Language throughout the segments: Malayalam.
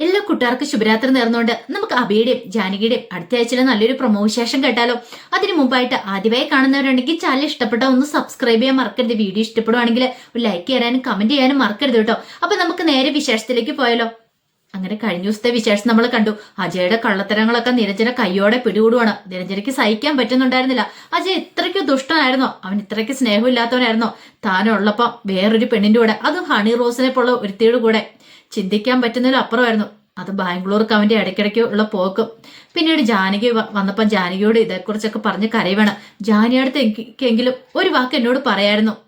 എല്ലാ കൂട്ടുകാർക്കും ശുഭരാത്രി നേർന്നുകൊണ്ട് നമുക്ക് അബിയുടെയും ജാനകിയുടെയും അടുത്ത നല്ലൊരു പ്രൊമോ വിശേഷം കേട്ടാലോ. അതിന് മുമ്പായിട്ട് ആദ്യമായി കാണുന്നവരുണ്ടെങ്കിൽ ചാനൽ ഇഷ്ടപ്പെട്ട ഒന്ന് സബ്സ്ക്രൈബ് ചെയ്യാൻ മറക്കരുത്. വീഡിയോ ഇഷ്ടപ്പെടുവാണെങ്കിൽ ഒരു ലൈക്ക് ചെയ്യാനും കമന്റ് ചെയ്യാനും മറക്കരുത് കേട്ടോ. അപ്പൊ നമുക്ക് നേരെ വിശേഷത്തിലേക്ക് പോയാലോ. അങ്ങനെ കഴിഞ്ഞ ദിവസത്തെ വിശേഷം നമ്മൾ കണ്ടു. അജയുടെ കള്ളത്തരങ്ങളൊക്കെ നിരഞ്ജന കയ്യോടെ പിടികൂടുവാണ്. നിരഞ്ജനയ്ക്ക് സഹിക്കാൻ പറ്റുന്നുണ്ടായിരുന്നില്ല. അജയ് ഇത്രയ്ക്ക് ദുഷ്ടനായിരുന്നോ? അവൻ ഇത്രയ്ക്ക് സ്നേഹമില്ലാത്തവനായിരുന്നോ? താനുള്ളപ്പം വേറൊരു പെണ്ണിന്റെ കൂടെ അത് ഹണി റോസിനെ പോലുള്ള ഒരുത്തിയുടെ കൂടെ. ചിന്തിക്കാൻ പറ്റുന്നതിലും അപ്പുറമായിരുന്നു. അത് ബാംഗ്ലൂർക്ക് അവന്റെ ഇടയ്ക്കിടയ്ക്ക് ഉള്ള പോക്കും. പിന്നീട് ജാനകി വന്നപ്പം ജാനകിയോട് ഇതേക്കുറിച്ചൊക്കെ പറഞ്ഞ് കരയുവാണ്. ജാനിയടുത്ത് എനിക്കെങ്കിലും ഒരു വാക്ക് എന്നോട് പറയായിരുന്നു.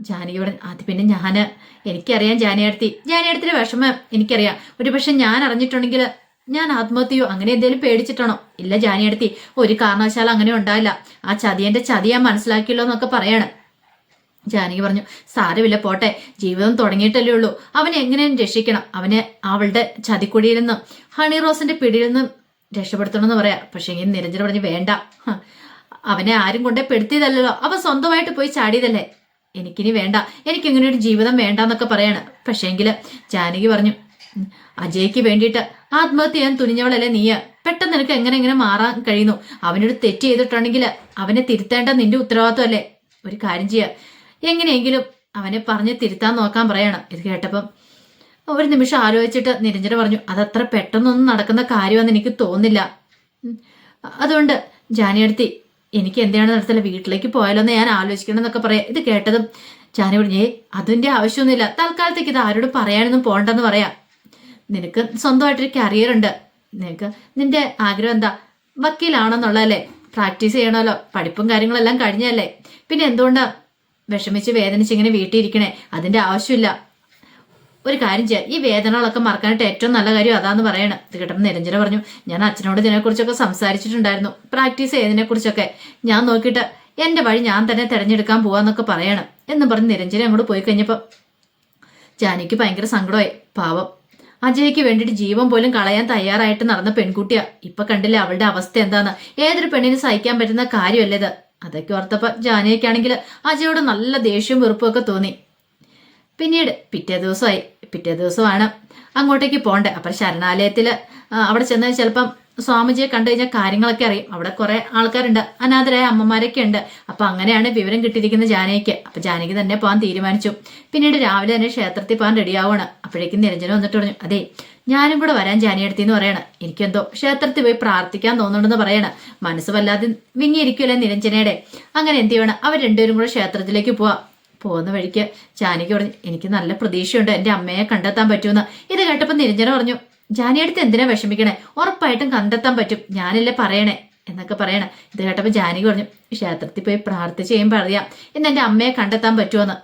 ജാനകിയോട് അത് പിന്നെ ഞാൻ എനിക്കറിയാം ജാനിയടുത്തി ജാനിയടുത്തിന്റെ വിഷമം എനിക്കറിയാം. ഒരു പക്ഷെ ഞാൻ അറിഞ്ഞിട്ടുണ്ടെങ്കിൽ ഞാൻ ആത്മഹത്യയോ അങ്ങനെ എന്തെങ്കിലും പേടിച്ചിട്ടാണോ? ഇല്ല ജാനിയടത്തി ഒരു കാരണവശാലും അങ്ങനെ ഉണ്ടാവില്ല. ആ ചതിയന്റെ ചതി ഞാൻ മനസ്സിലാക്കിയല്ലോ എന്നൊക്കെ പറയാണ്. ജാനകി പറഞ്ഞു സാരമില്ല പോട്ടെ. ജീവിതം തുടങ്ങിയിട്ടല്ലേ ഉള്ളൂ. അവനെ എങ്ങനെയും രക്ഷിക്കണം. അവനെ അവളുടെ ചതിക്കുടിയിൽ നിന്നും ഹണി റോസിന്റെ പിടിയിൽ നിന്നും രക്ഷപ്പെടുത്തണം എന്ന് പറയാം. പക്ഷേ ഇങ്ങനെ നിരഞ്ജന പറഞ്ഞു വേണ്ട. അവനെ ആരും കൊണ്ടേ പെടുത്തിയതല്ലല്ലോ. അവൻ സ്വന്തമായിട്ട് പോയി ചാടിയതല്ലേ? എനിക്കിനി വേണ്ട. എനിക്കിങ്ങനെ ഒരു ജീവിതം വേണ്ട എന്നൊക്കെ പറയാണ്. പക്ഷേങ്കിൽ ജാനകി പറഞ്ഞു "ഉം, അജയ്ക്ക് വേണ്ടിയിട്ട് ആത്മഹത്യ ചെയ്യാൻ തുനിഞ്ഞവളല്ലേ നീയ? പെട്ടെന്ന് നിനക്ക് എങ്ങനെ എങ്ങനെ മാറാൻ കഴിയുന്നു? അവനൊരു തെറ്റ് ചെയ്തിട്ടുണ്ടെങ്കിൽ അവനെ തിരുത്തേണ്ട നിന്റെ ഉത്തരവാദിത്വമല്ലേ? ഒരു കാര്യം ചെയ്യ. എങ്ങനെയെങ്കിലും അവനെ പറഞ്ഞ് തിരുത്താൻ നോക്കാൻ പറയണം. ഇത് കേട്ടപ്പം ഒരു നിമിഷം ആലോചിച്ചിട്ട് നിരഞ്ജന പറഞ്ഞു അതത്ര പെട്ടെന്നൊന്നും നടക്കുന്ന കാര്യമെന്ന് എനിക്ക് തോന്നില്ല അതുകൊണ്ട് ജാനിയടുത്തി എനിക്ക് എന്താണ് നടത്തില്ല? വീട്ടിലേക്ക് പോയാലോ എന്ന് ഞാൻ ആലോചിക്കണം എന്നൊക്കെ പറയാം. ഇത് കേട്ടതും ചാനി പറഞ്ഞു ഏ അതിന്റെ ആവശ്യമൊന്നുമില്ല. തൽക്കാലത്തേക്ക് ഇത് ആരോടും പറയാനൊന്നും പോകണ്ടെന്ന് പറയാം. നിനക്ക് സ്വന്തമായിട്ടൊരു കരിയർ ഉണ്ട്. നിനക്ക് നിന്റെ ആഗ്രഹം എന്താ? വക്കീലാണെന്നുള്ളതല്ലേ? പ്രാക്ടീസ് ചെയ്യണമല്ലോ. പഠിപ്പും കാര്യങ്ങളെല്ലാം കഴിഞ്ഞല്ലേ പിന്നെ എന്തുകൊണ്ടാണ് വിഷമിച്ച് വേദനിച്ച് ഇങ്ങനെ വീട്ടിൽ ഇരിക്കണേ അതിന്റെ ആവശ്യമില്ല. ഒരു കാര്യം ചെയ്യാം. ഈ വേദനകളൊക്കെ മറക്കാനായിട്ട് ഏറ്റവും നല്ല കാര്യം അതാന്ന് പറയണം. ഇത് കേട്ടപ്പോൾ നിരഞ്ജന പറഞ്ഞു ഞാൻ അച്ഛനോട് ഇതിനെക്കുറിച്ചൊക്കെ സംസാരിച്ചിട്ടുണ്ടായിരുന്നു. പ്രാക്ടീസ് ചെയ്തതിനെ കുറിച്ചൊക്കെ ഞാൻ നോക്കിയിട്ട് എന്റെ വഴി ഞാൻ തന്നെ തിരഞ്ഞെടുക്കാൻ പോവാന്നൊക്കെ പറയണം എന്ന് പറഞ്ഞ് നിരഞ്ജന അങ്ങോട്ട് പോയി കഴിഞ്ഞപ്പോൾ ജാനിക്ക് ഭയങ്കര സങ്കടമായി. പാവം. അജയ്ക്ക് വേണ്ടിയിട്ട് ജീവൻ പോലും കളയാൻ തയ്യാറായിട്ട് നടന്ന പെൺകുട്ടിയാ. ഇപ്പൊ കണ്ടില്ലേ അവളുടെ അവസ്ഥ എന്താന്ന്. ഏതൊരു പെണ്ണിന് സഹിക്കാൻ പറ്റുന്ന കാര്യമല്ലേ ഇത്. അതൊക്കെ ഓർത്തപ്പോ ജാനകിക്കാണെങ്കിൽ അജയോട് നല്ല ദേഷ്യവും വെറുപ്പും ഒക്കെ തോന്നി. പിന്നീട് പിറ്റേ ദിവസമായി. പിറ്റേ ദിവസമാണ് അങ്ങോട്ടേക്ക് പോകണ്ടേ. അപ്പം ശരണാലയത്തിൽ അവിടെ ചെന്ന് ചിലപ്പം സ്വാമിജിയെ കണ്ടു കഴിഞ്ഞാൽ കാര്യങ്ങളൊക്കെ അറിയും. അവിടെ കുറേ ആൾക്കാരുണ്ട്. അനാഥരായ അമ്മമാരൊക്കെ ഉണ്ട്. അപ്പൊ അങ്ങനെയാണ് വിവരം കിട്ടിയിരിക്കുന്ന ജാനകിക്ക്. അപ്പൊ ജാനകി തന്നെ പോകാൻ തീരുമാനിച്ചു. പിന്നീട് രാവിലെ തന്നെ ക്ഷേത്രത്തിൽ പോകാൻ റെഡിയാവുകയാണ് അപ്പോഴേക്കും നിരഞ്ജന വന്നിട്ട് പറഞ്ഞു അതെ ഞാനും കൂടെ വരാൻ ജാനിയെടുത്തി എന്ന് പറയണം. എനിക്കെന്തോ ക്ഷേത്രത്തിൽ പോയി പ്രാർത്ഥിക്കാൻ തോന്നുന്നുണ്ടെന്ന് പറയണം. മനസ്സ് വല്ലാതെ വിങ്ങിയിരിക്കുമല്ലേ നിരഞ്ജനയുടെ? അങ്ങനെ എന്ത് ചെയ്യണം? അവർ രണ്ടുപേരും കൂടെ ക്ഷേത്രത്തിലേക്ക് പോവാം. പോകുന്ന വഴിക്ക് ജാനകി പറഞ്ഞു എനിക്ക് നല്ല പ്രതീക്ഷയുണ്ട്. എന്റെ അമ്മയെ കണ്ടെത്താൻ പറ്റുമെന്ന്. ഇത് കേട്ടപ്പോൾ നിരഞ്ജന പറഞ്ഞു ജാനിയടുത്ത് എന്തിനാ വിഷമിക്കണേ? ഉറപ്പായിട്ടും കണ്ടെത്താൻ പറ്റും. ഞാനല്ലേ പറയണേ? എന്നൊക്കെ പറയണേ. ഇത് കേട്ടപ്പോൾ ജാനകി പറഞ്ഞു ക്ഷേത്രത്തിൽ പോയി പ്രാർത്ഥിച്ച് ചെയ്യുമ്പോൾ അറിയാം. ഇന്ന് എന്റെ അമ്മയെ കണ്ടെത്താൻ പറ്റുമെന്ന്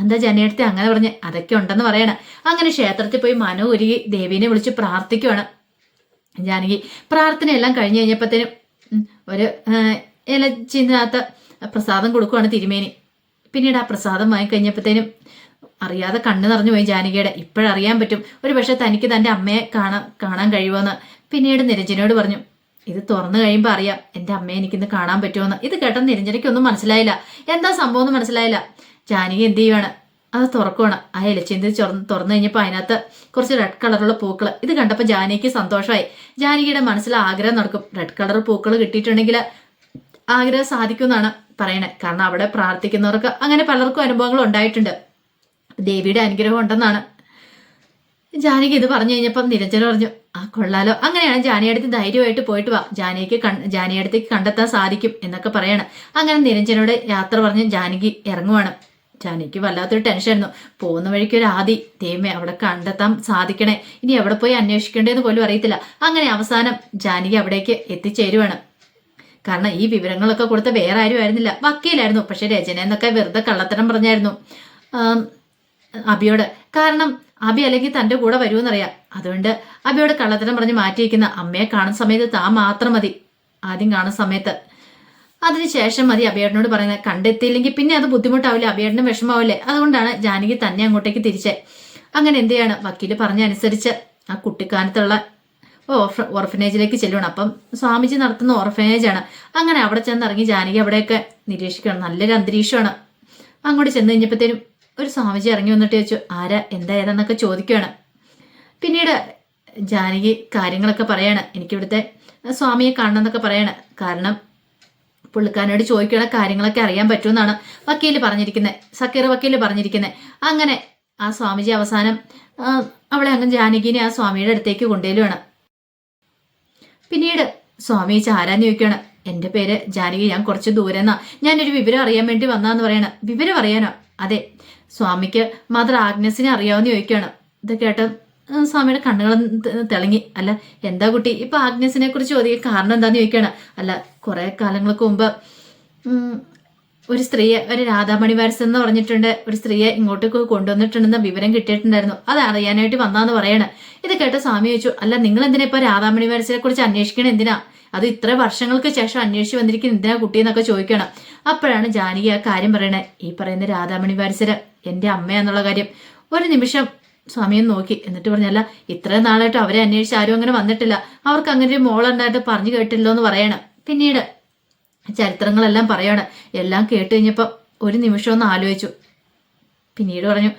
എന്താ ജനയടുത്ത് അങ്ങനെ പറഞ്ഞ്? അതൊക്കെ ഉണ്ടെന്ന് പറയണേ. അങ്ങനെ ക്ഷേത്രത്തിൽ പോയി മനോ ഒരുങ്ങി ദേവീനെ വിളിച്ച് പ്രാർത്ഥിക്കുവാണ്. ജാനകി പ്രാർത്ഥനയെല്ലാം കഴിഞ്ഞ് കഴിഞ്ഞപ്പോഴത്തേനും ഒരു ഇല ചിന്നകത്ത് പ്രസാദം കൊടുക്കുവാണ് തിരുമേനി. പിന്നീട് ആ പ്രസാദം വാങ്ങിക്കഴിഞ്ഞപ്പോഴത്തേനും അറിയാതെ കണ്ണു നിറഞ്ഞു പോയി ജാനകിയുടെ. ഇപ്പോഴറിയാൻ പറ്റും. ഒരു പക്ഷെ തനിക്ക് തന്റെ അമ്മയെ കാണാൻ കാണാൻ കഴിയുമെന്ന്. പിന്നീട് നിരഞ്ജനോട് പറഞ്ഞു ഇത് തുറന്നു കഴിയുമ്പോൾ അറിയാം എന്റെ അമ്മയെ എനിക്കിന്ന് കാണാൻ പറ്റുമെന്ന്. ഇത് കേട്ട നിരഞ്ജനയ്ക്കൊന്നും മനസ്സിലായില്ല. എന്താ സംഭവം എന്ന് മനസ്സിലായില്ല. ജാനകി എന്ത് ചെയ്യുവാണ്? അത് തുറക്കുവാണ്. ആ ഇലച്ചിന്തി തുറന്ന് തുറന്നു കഴിഞ്ഞപ്പോൾ അതിനകത്ത് കുറച്ച് റെഡ് കളറുള്ള പൂക്കൾ ഇത് കണ്ടപ്പോൾ ജാനകിക്ക് സന്തോഷമായി. ജാനകിയുടെ മനസ്സിൽ ആഗ്രഹം നടക്കും. റെഡ് കളർ പൂക്കൾ കിട്ടിയിട്ടുണ്ടെങ്കിൽ ആഗ്രഹം സാധിക്കുമെന്നാണ്. പറയണേ. കാരണം അവിടെ പ്രാർത്ഥിക്കുന്നവർക്ക് അങ്ങനെ പലർക്കും അനുഭവങ്ങൾ ഉണ്ടായിട്ടുണ്ട്. ദേവിയുടെ അനുഗ്രഹം ഉണ്ടെന്നാണ്. ജാനകി ഇത് പറഞ്ഞു കഴിഞ്ഞപ്പം നിരഞ്ജന പറഞ്ഞു ആ കൊള്ളാലോ. അങ്ങനെയാണ് ജാനിയടുത്ത് ധൈര്യമായിട്ട് പോയിട്ട് വാ. ജാനകിക്ക് ജാനിയടുത്തേക്ക് കണ്ടെത്താൻ സാധിക്കും എന്നൊക്കെ പറയാണ്. അങ്ങനെ നിരഞ്ജനോട് യാത്ര പറഞ്ഞ് ജാനകി ഇറങ്ങുവാണ്. ജാനകിക്ക് വല്ലാത്തൊരു ടെൻഷനായിരുന്നു. പോകുന്ന വഴിക്ക് ഒരു ആദി ദൈവമേ അവിടെ കണ്ടെത്താൻ സാധിക്കണേ. ഇനി എവിടെ പോയി അന്വേഷിക്കേണ്ടതെന്ന് പോലും അറിയത്തില്ല. അങ്ങനെ അവസാനം ജാനകി അവിടേക്ക് എത്തിച്ചേരുവാണ്. കാരണം ഈ വിവരങ്ങളൊക്കെ കൊടുത്ത വേറെ ആരും ആയിരുന്നില്ല. വക്കീലായിരുന്നു. പക്ഷെ രചന എന്നൊക്കെ വെറുതെ കള്ളത്തരം പറഞ്ഞായിരുന്നു. അബിയോട് കാരണം അബി അല്ലെങ്കിൽ തന്റെ കൂടെ വരുമെന്നറിയാം. അതുകൊണ്ട് അബിയോട് കള്ളത്തരം പറഞ്ഞ് മാറ്റിയിരിക്കുന്ന അമ്മയെ കാണുന്ന സമയത്ത് താൻ മാത്രം മതി. ആദ്യം കാണുന്ന സമയത്ത്. അതിനുശേഷം മതി അബിയേട്ടനോട് പറയുന്നത്. കണ്ടെത്തിയില്ലെങ്കിൽ പിന്നെ അത് ബുദ്ധിമുട്ടാവില്ല. അബിയേട്ടനും വിഷമാവില്ലേ അതുകൊണ്ടാണ് ജാനകി തന്നെ അങ്ങോട്ടേക്ക് തിരിച്ചേ. അങ്ങനെ എന്ത് ചെയ്യാണ് വക്കീൽ പറഞ്ഞ അനുസരിച്ച് ആ കുട്ടിക്കാനത്തുള്ള ഓർഫ ഓർഫനേജിലേക്ക് ചെല്ലണം അപ്പം സ്വാമിജി നടത്തുന്ന ഓർഫനേജാണ്. അങ്ങനെ അവിടെ ചെന്ന് ഇറങ്ങി ജാനകി അവിടെയൊക്കെ നിരീക്ഷിക്കണം നല്ലൊരു അന്തരീക്ഷമാണ്. അങ്ങോട്ട് ചെന്ന് കഴിഞ്ഞപ്പോഴത്തേനും ഒരു സ്വാമിജി ഇറങ്ങി വന്നിട്ട് ചോദിച്ചു ആരാ? എന്താ ഏതാന്നൊക്കെ ചോദിക്കുകയാണ്. പിന്നീട് ജാനകി കാര്യങ്ങളൊക്കെ പറയാണ്. എനിക്കിവിടുത്തെ സ്വാമിയെ കാണണം എന്നൊക്കെ പറയാണ്. കാരണം പുള്ളിക്കാരനോട് ചോദിക്കുകയുള്ള കാര്യങ്ങളൊക്കെ അറിയാൻ പറ്റുമെന്നാണ് വക്കീൽ പറഞ്ഞിരിക്കുന്നത് സക്കീർ വക്കീൽ പറഞ്ഞിരിക്കുന്നത് അങ്ങനെ ആ സ്വാമിജി അവസാനം അവളെ അങ്ങ് ജാനകിനെ ആ സ്വാമിയുടെ അടുത്തേക്ക് കൊണ്ടുവരുവാണ്. പിന്നീട് സ്വാമി ആരാന്ന് ചോദിക്കുകയാണ് എന്റെ പേര് ജാനകി ഞാൻ കുറച്ച് ദൂരെ നിന്നാ ഞാനൊരു വിവരം അറിയാൻ വേണ്ടി വന്നാന്ന് പറയണ. വിവരം അറിയാനോ? അതെ. സ്വാമിക്ക് മദർ ആഗ്നസിനെ അറിയാമെന്ന് ചോദിക്കുകയാണ്. ഇത് കേട്ട സ്വാമിയുടെ കണ്ണുകൾ തിളങ്ങി. അല്ല എന്താ കുട്ടി? ഇപ്പൊ ആഗ്നസിനെ കുറിച്ച് ചോദിക്കാൻ കാരണം എന്താന്ന് ചോദിക്കുകയാണ്. അല്ല കുറെ കാലങ്ങൾക്ക് മുമ്പ് ഒരു സ്ത്രീയെ ഒരു രാധാമണി വാരസ് എന്ന് പറഞ്ഞിട്ടുണ്ട്. ഒരു സ്ത്രീയെ ഇങ്ങോട്ടേക്ക് കൊണ്ടുവന്നിട്ടുണ്ടെന്ന വിവരം കിട്ടിയിട്ടുണ്ടായിരുന്നു. അത് അറിയാനായിട്ട് വന്നാന്ന് പറയണേ. ഇത് കേട്ട സ്വാമി ചോദിച്ചു അല്ല നിങ്ങൾ എന്തിനാ ഇപ്പൊ രാധാമണി വാരസിനെ കുറിച്ച് അന്വേഷിക്കണം? എന്തിനാ? അത് ഇത്ര വർഷങ്ങൾക്ക് ശേഷം അന്വേഷിച്ച് വന്നിരിക്കുന്ന എന്തിനാ കുട്ടി എന്നൊക്കെ ചോദിക്കണം. അപ്പോഴാണ് ജാനകി ആ കാര്യം പറയണേ. ഈ പറയുന്ന രാധാമണി വാരസര് എന്റെ അമ്മയാന്നുള്ള കാര്യം. ഒരു നിമിഷം സ്വാമിയെ നോക്കി. എന്നിട്ട് പറഞ്ഞല്ല ഇത്രയും നാളായിട്ട് അവരെ അന്വേഷിച്ച് ആരും അങ്ങനെ വന്നിട്ടില്ല. അവർക്ക് അങ്ങനെ ഒരു മോളുണ്ടായിട്ട് പറഞ്ഞു കേട്ടില്ലോ എന്ന് പറയണം. പിന്നീട് ചരിത്രങ്ങളെല്ലാം പറയാണ്. എല്ലാം കേട്ട് കഴിഞ്ഞപ്പോൾ ഒരു നിമിഷം ഒന്ന് ആലോചിച്ചു. പിന്നീട് പറഞ്ഞു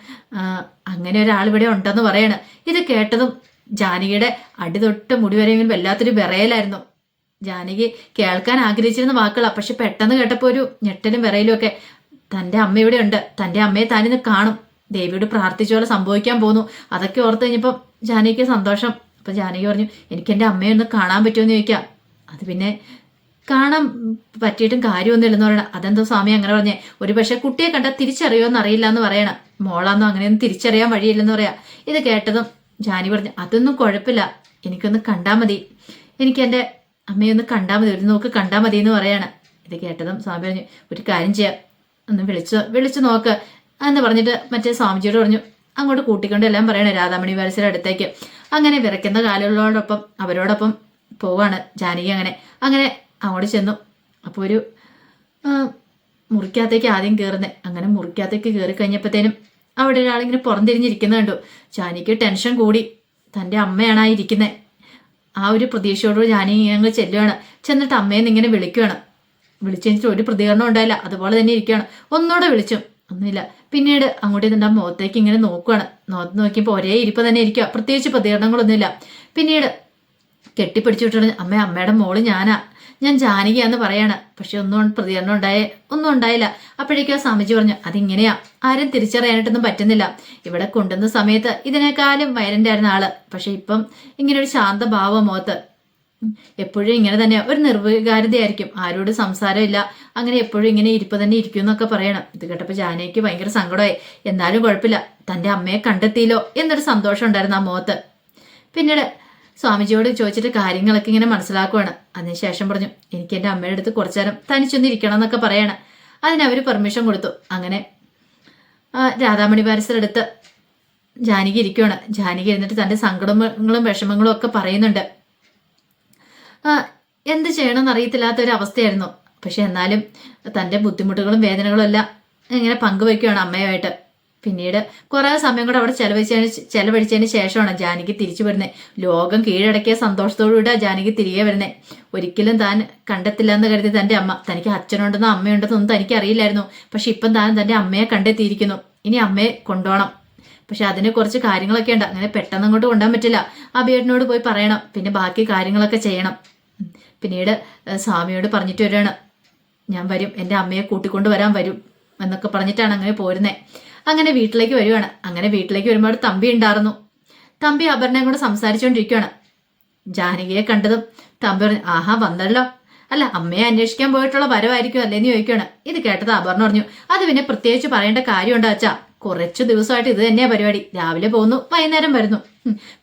അങ്ങനെ ഒരാൾ ഇവിടെ ഉണ്ടെന്ന് പറയാണ്. ഇത് കേട്ടതും ജാനകിയുടെ അടി തൊട്ട് മുടി വരെയെങ്കിലും വല്ലാത്തൊരു വിറയലായിരുന്നു. ജാനകി കേൾക്കാൻ ആഗ്രഹിച്ചിരുന്ന വാക്കുകളാ. പക്ഷെ പെട്ടെന്ന് കേട്ടപ്പോൾ ഒരു ഞെട്ടലും വിറയലും ഒക്കെ. തന്റെ അമ്മ ഇവിടെ ഉണ്ട്. തന്റെ അമ്മയെ താനിന്ന് കാണും. ദേവിയോട് പ്രാർത്ഥിച്ച പോലെ സംഭവിക്കാൻ പോന്നു. അതൊക്കെ ഓർത്ത് കഴിഞ്ഞപ്പോൾ ജാനകിക്ക് സന്തോഷം. അപ്പൊ ജാനകി പറഞ്ഞു എനിക്ക് എന്റെ അമ്മയെ ഒന്ന് കാണാൻ പറ്റുമെന്ന് ചോദിക്കാം. അത് പിന്നെ കാണാൻ പറ്റിയിട്ടും കാര്യമൊന്നുമില്ലെന്ന് പറയണം. അതെന്തോ സ്വാമി അങ്ങനെ പറഞ്ഞേ. ഒരു പക്ഷെ കുട്ടിയെ കണ്ടാൽ തിരിച്ചറിയുമെന്ന് അറിയില്ല എന്ന് പറയണം. മോളാന്നോ അങ്ങനെയൊന്നും തിരിച്ചറിയാൻ വഴിയില്ലെന്ന് പറയാ. ഇത് കേട്ടതും ജാനി പറഞ്ഞു അതൊന്നും കുഴപ്പമില്ല. എനിക്കൊന്ന് കണ്ടാൽ മതി. എനിക്ക് എന്റെ അമ്മയൊന്ന് കണ്ടാൽ മതി. ഒരു നോക്ക് കണ്ടാൽ മതി എന്ന് പറയാണ്. ഇത് കേട്ടതും സ്വാമി പറഞ്ഞു ഒരു കാര്യം ചെയ്യാം. ഒന്ന് വിളിച്ചു വിളിച്ചു നോക്ക്. എന്ന് പറഞ്ഞിട്ട് മറ്റേ സ്വാമിജിയോട് പറഞ്ഞു അങ്ങോട്ട് കൂട്ടിക്കൊണ്ട് എല്ലാം പറയണേ രാധാമണി വാരസിയുടെ അടുത്തേക്ക്. അങ്ങനെ വിറയ്ക്കുന്ന കാലുകളോടൊപ്പം അവരോടൊപ്പം പോവാണ് ജാനകി അങ്ങനെ. അങ്ങനെ അങ്ങോട്ട് ചെന്നു. അപ്പോൾ ഒരു മുറിക്കകത്തേക്ക് ആദ്യം കയറുന്നത് അങ്ങനെ മുറിക്കകത്തേക്ക് കയറി കഴിഞ്ഞപ്പോഴത്തേനും അവിടെ ഒരാളിങ്ങനെ പുറംതിരിഞ്ഞിരിക്കുന്നത് കണ്ടു. ജാനിക്ക് ടെൻഷൻ കൂടി. തന്റെ അമ്മയാണ് ആ ഇരിക്കുന്നത് ആ ഒരു പ്രതീക്ഷയോടുകൂടി ജാനി ഞങ്ങൾ ചെല്ലുകയാണ് ചെന്നിട്ട് അമ്മയെ ഇങ്ങനെ വിളിക്കുകയാണ് വിളിച്ചു കഴിഞ്ഞിട്ട് ഒരു പ്രതികരണം ഉണ്ടായില്ല. അതുപോലെ തന്നെ ഇരിക്കുകയാണ് ഒന്നുകൂടെ വിളിച്ചു. ഒന്നുമില്ല. പിന്നീട് അങ്ങോട്ട് ഇതിന്റെ മുഖത്തേക്ക് ഇങ്ങനെ നോക്കുകയാണ് നോക്കി നോക്കിയപ്പോൾ ഒരേ ഇരിപ്പ് തന്നെ ഇരിക്കുക പ്രത്യേകിച്ച് പ്രതികരണങ്ങളൊന്നുമില്ല. പിന്നീട് കെട്ടിപ്പിടിച്ചു വിട്ടുകൊണ്ട് അമ്മ അമ്മയുടെ മോൾ ഞാനാ. ഞാൻ ജാനകിയാന്ന് പറയാണ്. പക്ഷെ ഒന്നും പ്രതികരണം ഉണ്ടായേ ഒന്നും ഉണ്ടായില്ല. അപ്പോഴേക്കും സ്വാമിജി പറഞ്ഞു അതിങ്ങനെയാ. ആരും തിരിച്ചറിയാനായിട്ടൊന്നും പറ്റുന്നില്ല. ഇവിടെ കൊണ്ടുവന്ന സമയത്ത് ഇതിനേക്കാളും വയലന്റ് ആയിരുന്ന ആൾ. പക്ഷെ ഇപ്പം ഇങ്ങനെ ഒരു ശാന്ത ഭാവ മുഖത്ത്. എപ്പോഴും ഇങ്ങനെ തന്നെ ഒരു നിർവികാരതയായിരിക്കും. ആരോട് സംസാരമില്ല. അങ്ങനെ എപ്പോഴും ഇങ്ങനെ ഇരിപ്പ് തന്നെ ഇരിക്കും എന്നൊക്കെ പറയണം. ഇത് കേട്ടപ്പോൾ ജാനകിക്ക് ഭയങ്കര സങ്കടമായി. എന്നാലും കുഴപ്പമില്ല. തന്റെ അമ്മയെ കണ്ടെത്തിയില്ലോ. എന്നൊരു സന്തോഷം ഉണ്ടായിരുന്നു ആ മുഖത്ത്. പിന്നീട് സ്വാമിജിയോട് ചോദിച്ചിട്ട് കാര്യങ്ങളൊക്കെ ഇങ്ങനെ മനസ്സിലാക്കുവാണ്. അതിനുശേഷം പറഞ്ഞു എനിക്ക് എന്റെ അമ്മയുടെ അടുത്ത് കുറച്ചു നേരം തനിച്ചൊന്ന് ഇരിക്കണം എന്നൊക്കെ പറയാണ്. അതിന് അവർ പെർമിഷൻ കൊടുത്തു. അങ്ങനെ രാധാമണി അടുത്ത് ജാനകി ഇരിക്കുവാണ്. ജാനകി ഇരുന്നിട്ട് തന്റെ സങ്കടങ്ങളും വിഷമങ്ങളും ഒക്കെ പറയുന്നുണ്ട്. എന്ത് ചെയ്യണമെന്ന് അറിയത്തില്ലാത്ത ഒരു അവസ്ഥയായിരുന്നു. പക്ഷെ എന്നാലും തന്റെ ബുദ്ധിമുട്ടുകളും വേദനകളും എല്ലാം ഇങ്ങനെ പങ്കുവയ്ക്കുകയാണ് അമ്മയുമായിട്ട്. പിന്നീട് കുറേ സമയം കൂടെ അവിടെ ചെലവഴിച്ചതിന് ചെലവഴിച്ചതിന് ശേഷമാണ് ജാനകി തിരിച്ചു വരുന്നത് ലോകം കീഴടക്കിയ സന്തോഷത്തോടുകൂടെ ജാനകി തിരികെ വരുന്നത് ഒരിക്കലും താൻ കണ്ടെത്തില്ല എന്ന് കരുതി തന്റെ അമ്മ തനിക്ക് അച്ഛനുണ്ടെന്നോ അമ്മയുണ്ടെന്നോ ഒന്നും തനിക്ക് അറിയില്ലായിരുന്നു പക്ഷെ ഇപ്പം താൻ തന്റെ അമ്മയെ കണ്ടെത്തിയിരിക്കുന്നു. ഇനി അമ്മയെ കൊണ്ടുപോകണം പക്ഷെ അതിനെ കുറച്ച് കാര്യങ്ങളൊക്കെ ഉണ്ട്. അങ്ങനെ പെട്ടെന്ന് അങ്ങോട്ട് കൊണ്ടുപോകാൻ പറ്റില്ല. ആ ബിയേട്ടനോട് പോയി പറയണം. പിന്നെ ബാക്കി കാര്യങ്ങളൊക്കെ ചെയ്യണം. പിന്നീട് സ്വാമിയോട് പറഞ്ഞിട്ട് വരികയാണ്. ഞാൻ വരും. എന്റെ അമ്മയെ കൂട്ടിക്കൊണ്ട് വരാൻ വരും എന്നൊക്കെ പറഞ്ഞിട്ടാണ് അങ്ങനെ പോരുന്നത് അങ്ങനെ വീട്ടിലേക്ക് വരുവാണ്. അങ്ങനെ വീട്ടിലേക്ക് വരുമ്പോൾ തമ്പി ഉണ്ടായിരുന്നു. തമ്പി അപർണയും കൂടെ സംസാരിച്ചുകൊണ്ടിരിക്കുകയാണ് ജാനകിയെ കണ്ടതും തമ്പി പറഞ്ഞു ആഹാ വന്നല്ലോ. അല്ല അമ്മയെ അന്വേഷിക്കാൻ പോയിട്ടുള്ള വരവായിരിക്കും അല്ലേന്ന് ചോദിക്കുകയാണ് ഇത് കേട്ടത് അപർണ പറഞ്ഞു അത് പിന്നെ പ്രത്യേകിച്ച് പറയേണ്ട കാര്യമുണ്ടോ അച്ഛാ? കുറച്ചു ദിവസമായിട്ട് ഇത് തന്നെയാ പരിപാടി. രാവിലെ പോകുന്നു വൈകുന്നേരം വരുന്നു.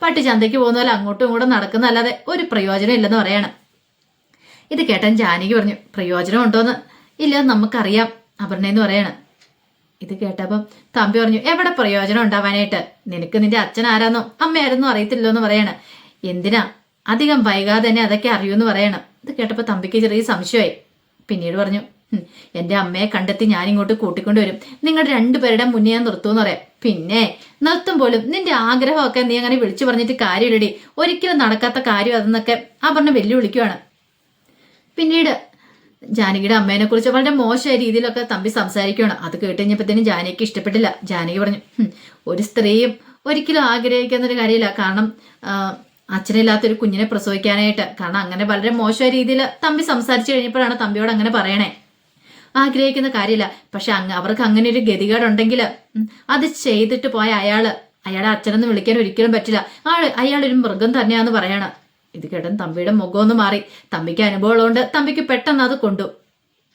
പട്ടി ചന്തയ്ക്ക് പോകുന്ന പോലെ അങ്ങോട്ടും ഇങ്ങോട്ടും നടക്കുന്നല്ലാതെ ഒരു പ്രയോജനം ഇല്ലെന്ന് പറയാണ്. ഇത് കേട്ടൻ ജാനകി പറഞ്ഞു പ്രയോജനം ഉണ്ടോന്ന്? ഇല്ല നമുക്കറിയാം അപർണയെന്ന് പറയാണ്. ഇത് കേട്ടപ്പം തമ്പി പറഞ്ഞു എവിടെ പ്രയോജനം ഉണ്ടാവാനായിട്ട്? നിനക്ക് നിന്റെ അച്ഛൻ ആരാന്നോ? അമ്മയാരെന്നോ അറിയത്തില്ലോ എന്ന് പറയണ. എന്തിനാ? അധികം വൈകാതെ തന്നെ അതൊക്കെ അറിയൂന്ന് പറയണം. ഇത് കേട്ടപ്പോൾ തമ്പിക്ക് ചെറിയ സംശയമായി. പിന്നീട് പറഞ്ഞു എന്റെ അമ്മയെ കണ്ടെത്തി ഞാനിങ്ങോട്ട് കൂട്ടിക്കൊണ്ടുവരും. നിങ്ങളുടെ രണ്ടുപേരുടെ മുന്നേ ഞാൻ നിർത്തുമെന്ന് പറയാം. പിന്നെ നിർത്തും പോലും. നിന്റെ ആഗ്രഹമൊക്കെ നീ അങ്ങനെ വിളിച്ചു പറഞ്ഞിട്ട് കാര്യമില്ലടി. ഒരിക്കലും നടക്കാത്ത കാര്യം അതെന്നൊക്കെ ആ പറഞ്ഞ വെല്ലുവിളിക്കുവാണ്. പിന്നീട് ജാനകിയുടെ അമ്മേനെ കുറിച്ച് വളരെ മോശമായ രീതിയിലൊക്കെ തമ്പി സംസാരിക്കുകയാണ്. അത് കേട്ട് കഴിഞ്ഞപ്പോഴത്തേനും ജാനകിക്ക് ഇഷ്ടപ്പെട്ടില്ല. ജാനകി പറഞ്ഞു ഒരു സ്ത്രീയും ഒരിക്കലും ആഗ്രഹിക്കുന്ന ഒരു കാര്യമില്ല. കാരണം അച്ഛനില്ലാത്തൊരു കുഞ്ഞിനെ പ്രസവിക്കാനായിട്ട്. കാരണം അങ്ങനെ വളരെ മോശമായ രീതിയിൽ തമ്പി സംസാരിച്ചു കഴിഞ്ഞപ്പോഴാണ് തമ്പിയോട് അങ്ങനെ പറയണേ. ആഗ്രഹിക്കുന്ന കാര്യമില്ല. പക്ഷെ അങ്ങ് അവർക്ക് അങ്ങനെ ഒരു ഗതികേടുണ്ടെങ്കിൽ അത് ചെയ്തിട്ട് പോയ അയാൾ അയാളെ അച്ഛനെന്ന് വിളിക്കാൻ ഒരിക്കലും പറ്റില്ല. ആൾ അയാളൊരു മൃഗം തന്നെയാന്ന് പറയണം. ഇത് കേട്ടൻ തമ്പിയുടെ മുഖമൊന്ന് മാറി. തമ്പിക്ക് അനുഭവമുള്ളതുകൊണ്ട് തമ്പിക്ക് പെട്ടെന്ന് അത് കൊണ്ടു.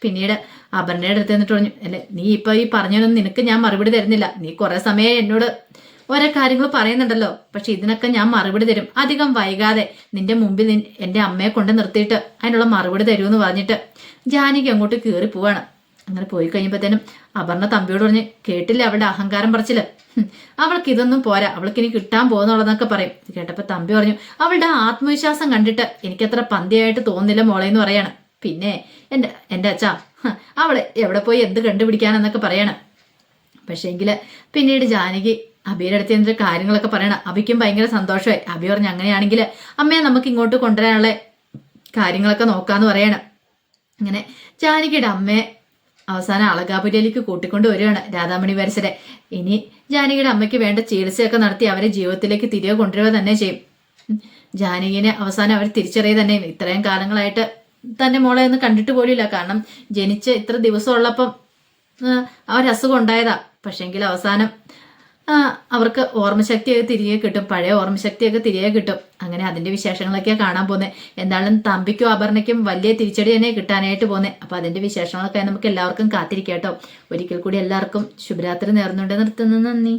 പിന്നീട് അപർണയുടെ അടുത്ത് എന്നിട്ട് പറഞ്ഞു അല്ലെ നീ ഇപ്പൊ ഈ പറഞ്ഞൊന്നും നിനക്ക് ഞാൻ മറുപടി തരുന്നില്ല. നീ കുറെ സമയം എന്നോട് ഓരോ കാര്യങ്ങൾ പറയുന്നുണ്ടല്ലോ. പക്ഷെ ഇതിനൊക്കെ ഞാൻ മറുപടി തരും. അധികം വൈകാതെ നിന്റെ മുമ്പിൽ എന്റെ അമ്മയെ കൊണ്ട് നിർത്തിയിട്ട് അതിനുള്ള മറുപടി തരുമെന്ന് പറഞ്ഞിട്ട് ജാനകി അങ്ങോട്ട് കയറി പോവാണ്. അങ്ങനെ പോയി കഴിഞ്ഞപ്പോഴത്തേനും അപർണ തമ്പിയോട് പറഞ്ഞ് കേട്ടില്ല അവളുടെ അഹങ്കാരം പറച്ചില്ല അവൾക്ക് ഇതൊന്നും പോരാ. അവൾക്ക് ഇനി കിട്ടാൻ പോകുന്നുള്ളതെന്നൊക്കെ പറയും. കേട്ടപ്പോ തമ്പി പറഞ്ഞു അവളുടെ ആത്മവിശ്വാസം കണ്ടിട്ട് എനിക്കത്ര പന്തിയായിട്ട് തോന്നില്ല മോളെ എന്ന് പറയാണ്. പിന്നെ എന്റെ എന്റെ അച്ഛാ അവളെ അവൾ എവിടെ പോയി എന്ത് കണ്ടുപിടിക്കാനെന്നൊക്കെ പറയണം. പക്ഷേങ്കിൽ പിന്നീട് ജാനകി അബിയുടെ അടുത്ത് എന്നിട്ട് കാര്യങ്ങളൊക്കെ പറയണം. അബിക്കും ഭയങ്കര സന്തോഷമായി. അബി പറഞ്ഞു അങ്ങനെയാണെങ്കിൽ അമ്മയെ നമുക്ക് ഇങ്ങോട്ട് കൊണ്ടുവരാനുള്ള കാര്യങ്ങളൊക്കെ നോക്കാന്ന് പറയണം. അങ്ങനെ ജാനകിയുടെ അമ്മയെ അവസാനം അളകാപുരിയിലേക്ക് കൂട്ടിക്കൊണ്ട് വരികയാണ് രാധാമണി വരസരെ ഇനി ജാനകിയുടെ അമ്മയ്ക്ക് വേണ്ട ചികിത്സയൊക്കെ നടത്തി അവരെ ജീവിതത്തിലേക്ക് തിരികെ കൊണ്ടുവരിക തന്നെ ചെയ്യും. ജാനകിനെ അവസാനം അവർ തിരിച്ചറിയുക തന്നെ ഇത്രയും കാലങ്ങളായിട്ട് തന്നെ മോളെ ഒന്ന് കണ്ടിട്ട് പോലുമില്ല. കാരണം ജനിച്ച് ഇത്ര ദിവസം ഉള്ളപ്പം ആ, ആ അസുഖം ഉണ്ടായതാ. പക്ഷെങ്കിൽ അവസാനം അവർക്ക് ഓർമ്മശക്തിയൊക്കെ തിരികെ കിട്ടും. പഴയ ഓർമ്മശക്തിയൊക്കെ തിരികെ കിട്ടും. അങ്ങനെ അതിന്റെ വിശേഷങ്ങളൊക്കെ കാണാൻ പോകുന്നത് എന്തായാലും തമ്പിക്കും അപർണയ്ക്കും വലിയ തിരിച്ചടി തന്നെ കിട്ടാനായിട്ട് പോകുന്നത് അപ്പോൾ അതിന്റെ വിശേഷങ്ങളൊക്കെ നമുക്ക് എല്ലാവർക്കും കാത്തിരിക്കാം കേട്ടോ. ഒരിക്കൽ കൂടി എല്ലാവർക്കും ശുഭരാത്രി നേർന്നുകൊണ്ട് നിർത്തുന്നു. നന്ദി.